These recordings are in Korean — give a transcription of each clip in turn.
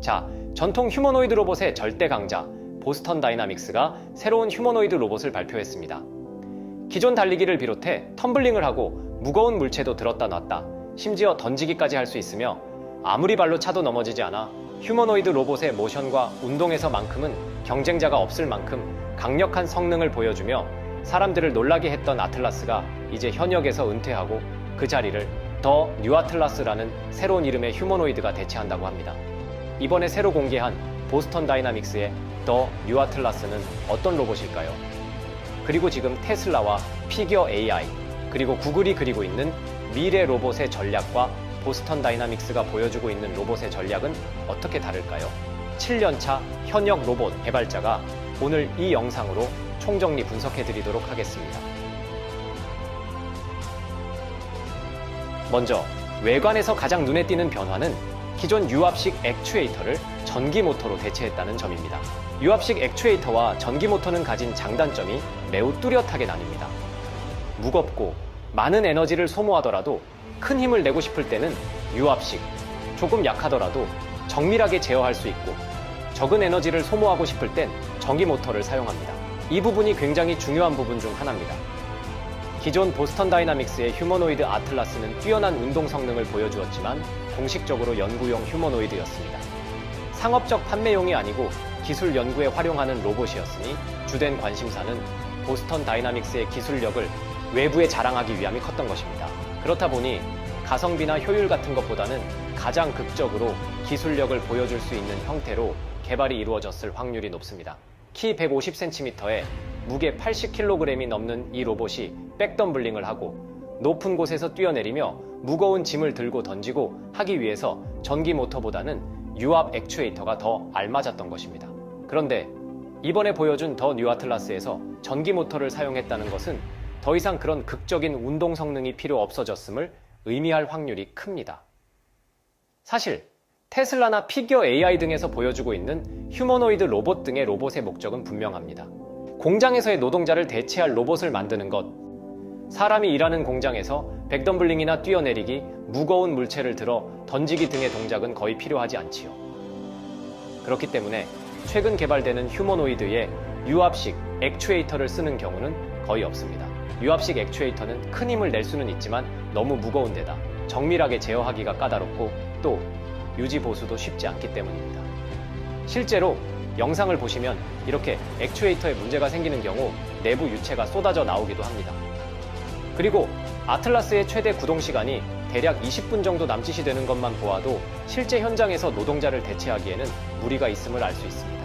자, 전통 휴머노이드 로봇의 절대 강자 보스턴 다이나믹스가 새로운 휴머노이드 로봇을 발표했습니다. 기존 달리기를 비롯해 텀블링을 하고 무거운 물체도 들었다 놨다, 심지어 던지기까지 할 수 있으며 아무리 발로 차도 넘어지지 않아 휴머노이드 로봇의 모션과 운동에서만큼은 경쟁자가 없을 만큼 강력한 성능을 보여주며 사람들을 놀라게 했던 아틀라스가 이제 현역에서 은퇴하고 그 자리를 더 뉴아틀라스라는 새로운 이름의 휴머노이드가 대체한다고 합니다. 이번에 새로 공개한 보스턴 다이나믹스의 더 뉴아틀라스는 어떤 로봇일까요? 그리고 지금 테슬라와 피겨 AI, 그리고 구글이 그리고 있는 미래 로봇의 전략과 보스턴 다이나믹스가 보여주고 있는 로봇의 전략은 어떻게 다를까요? 7년차 현역 로봇 개발자가 오늘 이 영상으로 총정리 분석해 드리도록 하겠습니다. 먼저 외관에서 가장 눈에 띄는 변화는 기존 유압식 액추에이터를 전기 모터로 대체했다는 점입니다. 유압식 액추에이터와 전기 모터는 가진 장단점이 매우 뚜렷하게 나뉩니다. 무겁고 많은 에너지를 소모하더라도 큰 힘을 내고 싶을 때는 유압식, 조금 약하더라도 정밀하게 제어할 수 있고 적은 에너지를 소모하고 싶을 땐 전기 모터를 사용합니다. 이 부분이 굉장히 중요한 부분 중 하나입니다. 기존 보스턴 다이나믹스의 휴머노이드 아틀라스는 뛰어난 운동 성능을 보여주었지만 공식적으로 연구용 휴머노이드였습니다. 상업적 판매용이 아니고 기술 연구에 활용하는 로봇이었으니 주된 관심사는 보스턴 다이나믹스의 기술력을 외부에 자랑하기 위함이 컸던 것입니다. 그렇다 보니 가성비나 효율 같은 것보다는 가장 극적으로 기술력을 보여줄 수 있는 형태로 개발이 이루어졌을 확률이 높습니다. 키 150cm에 무게 80kg이 넘는 이 로봇이 백덤블링을 하고 높은 곳에서 뛰어내리며 무거운 짐을 들고 던지고 하기 위해서 전기 모터보다는 유압 액추에이터가 더 알맞았던 것입니다. 그런데 이번에 보여준 더 뉴아틀라스에서 전기 모터를 사용했다는 것은 더 이상 그런 극적인 운동 성능이 필요 없어졌음을 의미할 확률이 큽니다. 사실 테슬라나 피겨 AI 등에서 보여주고 있는 휴머노이드 로봇 등의 로봇의 목적은 분명합니다. 공장에서의 노동자를 대체할 로봇을 만드는 것. 사람이 일하는 공장에서 백덤블링이나 뛰어내리기, 무거운 물체를 들어 던지기 등의 동작은 거의 필요하지 않지요. 그렇기 때문에 최근 개발되는 휴머노이드에 유압식 액추에이터를 쓰는 경우는 거의 없습니다. 유압식 액추에이터는 큰 힘을 낼 수는 있지만 너무 무거운 데다 정밀하게 제어하기가 까다롭고 또 유지 보수도 쉽지 않기 때문입니다. 실제로 영상을 보시면 이렇게 액추에이터에 문제가 생기는 경우 내부 유체가 쏟아져 나오기도 합니다. 그리고 아틀라스의 최대 구동 시간이 대략 20분 정도 남짓이 되는 것만 보아도 실제 현장에서 노동자를 대체하기에는 무리가 있음을 알 수 있습니다.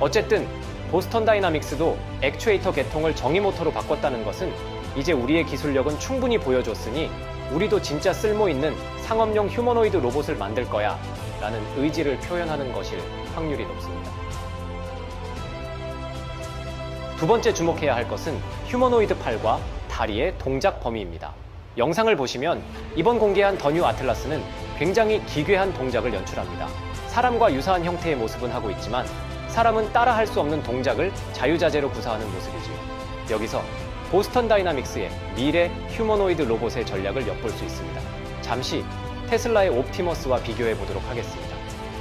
어쨌든 보스턴 다이나믹스도 액추에이터 계통을 정의 모터로 바꿨다는 것은 이제 우리의 기술력은 충분히 보여줬으니 우리도 진짜 쓸모 있는 상업용 휴머노이드 로봇을 만들 거야 라는 의지를 표현하는 것일 확률이 높습니다. 두 번째 주목해야 할 것은 휴머노이드 팔과 다리의 동작 범위입니다. 영상을 보시면 이번 공개한 더 뉴 아틀라스는 굉장히 기괴한 동작을 연출합니다. 사람과 유사한 형태의 모습은 하고 있지만 사람은 따라 할 수 없는 동작을 자유자재로 구사하는 모습이지요. 여기서 보스턴 다이나믹스의 미래 휴머노이드 로봇의 전략을 엿볼 수 있습니다. 잠시 테슬라의 옵티머스와 비교해 보도록 하겠습니다.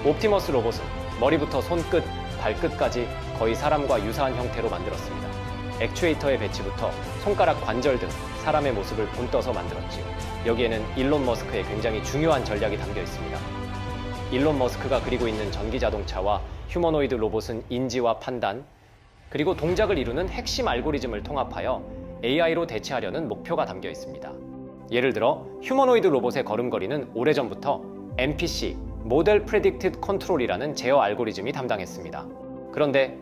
옵티머스 로봇은 머리부터 손끝, 발끝까지 거의 사람과 유사한 형태로 만들었습니다. 액추에이터의 배치부터 손가락 관절 등 사람의 모습을 본떠서 만들었지요. 여기에는 일론 머스크의 굉장히 중요한 전략이 담겨 있습니다. 일론 머스크가 그리고 있는 전기 자동차와 휴머노이드 로봇은 인지와 판단, 그리고 동작을 이루는 핵심 알고리즘을 통합하여 AI로 대체하려는 목표가 담겨 있습니다. 예를 들어 휴머노이드 로봇의 걸음걸이는 오래전부터 MPC, 모델 프레딕티드 컨트롤이라는 제어 알고리즘이 담당했습니다. 그런데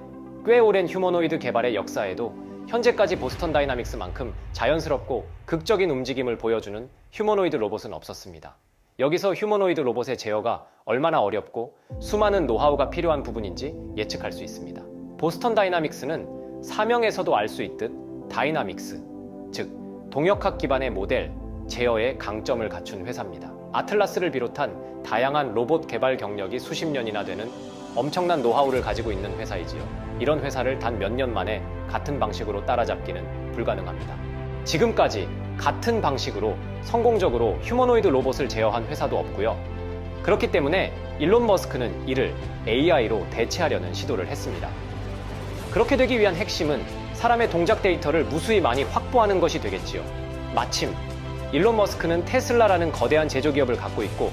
꽤 오랜 휴머노이드 개발의 역사에도 현재까지 보스턴 다이나믹스만큼 자연스럽고 극적인 움직임을 보여주는 휴머노이드 로봇은 없었습니다. 여기서 휴머노이드 로봇의 제어가 얼마나 어렵고 수많은 노하우가 필요한 부분인지 예측할 수 있습니다. 보스턴 다이나믹스는 사명에서도 알 수 있듯 다이나믹스, 즉 동역학 기반의 모델, 제어의 강점을 갖춘 회사입니다. 아틀라스를 비롯한 다양한 로봇 개발 경력이 수십 년이나 되는 엄청난 노하우를 가지고 있는 회사이지요. 이런 회사를 단 몇 년 만에 같은 방식으로 따라잡기는 불가능합니다. 지금까지 같은 방식으로 성공적으로 휴머노이드 로봇을 제어한 회사도 없고요. 그렇기 때문에 일론 머스크는 이를 AI로 대체하려는 시도를 했습니다. 그렇게 되기 위한 핵심은 사람의 동작 데이터를 무수히 많이 확보하는 것이 되겠지요. 마침 일론 머스크는 테슬라라는 거대한 제조기업을 갖고 있고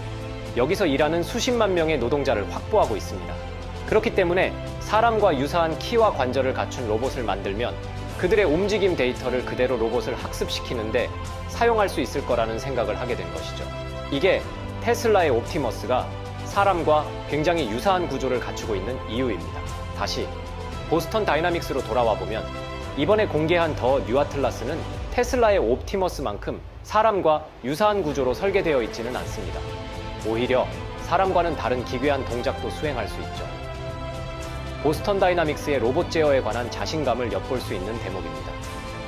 여기서 일하는 수십만 명의 노동자를 확보하고 있습니다. 그렇기 때문에 사람과 유사한 키와 관절을 갖춘 로봇을 만들면 그들의 움직임 데이터를 그대로 로봇을 학습시키는데 사용할 수 있을 거라는 생각을 하게 된 것이죠. 이게 테슬라의 옵티머스가 사람과 굉장히 유사한 구조를 갖추고 있는 이유입니다. 다시 보스턴 다이나믹스로 돌아와 보면 이번에 공개한 더 뉴아틀라스는 테슬라의 옵티머스만큼 사람과 유사한 구조로 설계되어 있지는 않습니다. 오히려 사람과는 다른 기괴한 동작도 수행할 수 있죠. 보스턴 다이나믹스의 로봇 제어에 관한 자신감을 엿볼 수 있는 대목입니다.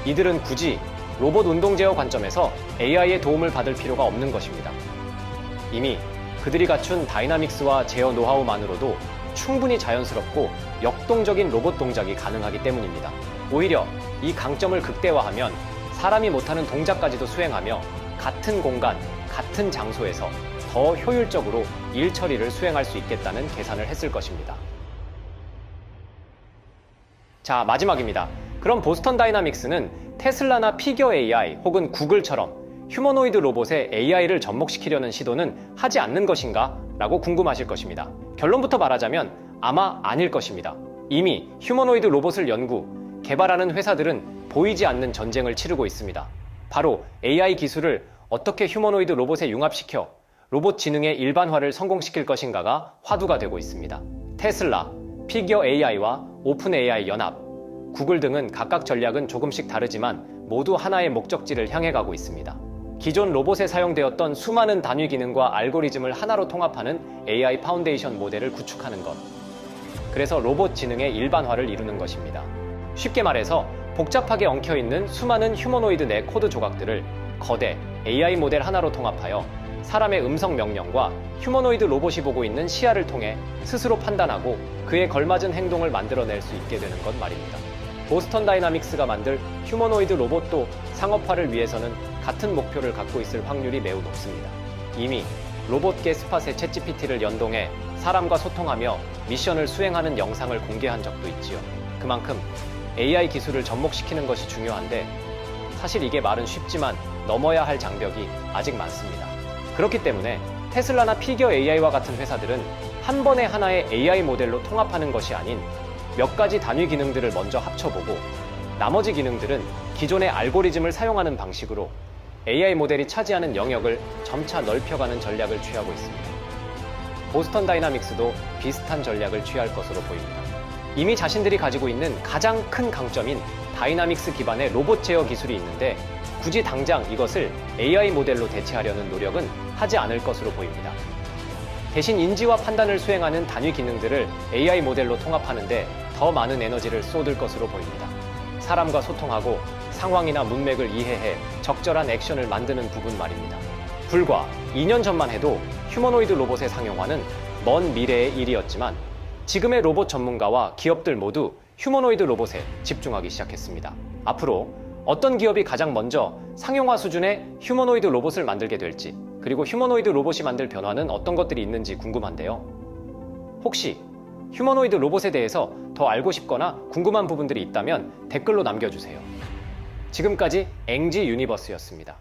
이들은 굳이 로봇 운동 제어 관점에서 AI의 도움을 받을 필요가 없는 것입니다. 이미 그들이 갖춘 다이나믹스와 제어 노하우만으로도 충분히 자연스럽고 역동적인 로봇 동작이 가능하기 때문입니다. 오히려 이 강점을 극대화하면 사람이 못하는 동작까지도 수행하며 같은 공간, 같은 장소에서 더 효율적으로 일 처리를 수행할 수 있겠다는 계산을 했을 것입니다. 자, 마지막입니다. 그럼 보스턴 다이나믹스는 테슬라나 피겨 AI 혹은 구글처럼 휴머노이드 로봇에 AI를 접목시키려는 시도는 하지 않는 것인가? 라고 궁금하실 것입니다. 결론부터 말하자면 아마 아닐 것입니다. 이미 휴머노이드 로봇을 연구, 개발하는 회사들은 보이지 않는 전쟁을 치르고 있습니다. 바로 AI 기술을 어떻게 휴머노이드 로봇에 융합시켜 로봇 지능의 일반화를 성공시킬 것인가가 화두가 되고 있습니다. 테슬라, 피겨 AI와 오픈 AI 연합, 구글 등은 각각 전략은 조금씩 다르지만 모두 하나의 목적지를 향해 가고 있습니다. 기존 로봇에 사용되었던 수많은 단위 기능과 알고리즘을 하나로 통합하는 AI 파운데이션 모델을 구축하는 것. 그래서 로봇 지능의 일반화를 이루는 것입니다. 쉽게 말해서 복잡하게 엉켜 있는 수많은 휴머노이드 내 코드 조각들을 거대 AI 모델 하나로 통합하여 사람의 음성 명령과 휴머노이드 로봇이 보고 있는 시야를 통해 스스로 판단하고 그에 걸맞은 행동을 만들어낼 수 있게 되는 것 말입니다. 보스턴 다이나믹스가 만들 휴머노이드 로봇도 상업화를 위해서는 같은 목표를 갖고 있을 확률이 매우 높습니다. 이미 로봇계 스팟의 챗GPT를 연동해 사람과 소통하며 미션을 수행하는 영상을 공개한 적도 있지요. 그만큼 AI 기술을 접목시키는 것이 중요한데 사실 이게 말은 쉽지만 넘어야 할 장벽이 아직 많습니다. 그렇기 때문에 테슬라나 피겨 AI와 같은 회사들은 한 번에 하나의 AI 모델로 통합하는 것이 아닌 몇 가지 단위 기능들을 먼저 합쳐보고 나머지 기능들은 기존의 알고리즘을 사용하는 방식으로 AI 모델이 차지하는 영역을 점차 넓혀가는 전략을 취하고 있습니다. 보스턴 다이나믹스도 비슷한 전략을 취할 것으로 보입니다. 이미 자신들이 가지고 있는 가장 큰 강점인 다이나믹스 기반의 로봇 제어 기술이 있는데 굳이 당장 이것을 AI 모델로 대체하려는 노력은 하지 않을 것으로 보입니다. 대신 인지와 판단을 수행하는 단위 기능들을 AI 모델로 통합하는데 더 많은 에너지를 쏟을 것으로 보입니다. 사람과 소통하고 상황이나 문맥을 이해해 적절한 액션을 만드는 부분 말입니다. 불과 2년 전만 해도 휴머노이드 로봇의 상용화는 먼 미래의 일이었지만 지금의 로봇 전문가와 기업들 모두 휴머노이드 로봇에 집중하기 시작했습니다. 앞으로 어떤 기업이 가장 먼저 상용화 수준의 휴머노이드 로봇을 만들게 될지 그리고 휴머노이드 로봇이 만들 변화는 어떤 것들이 있는지 궁금한데요. 혹시 휴머노이드 로봇에 대해서 더 알고 싶거나 궁금한 부분들이 있다면 댓글로 남겨주세요. 지금까지 앵지 유니버스였습니다.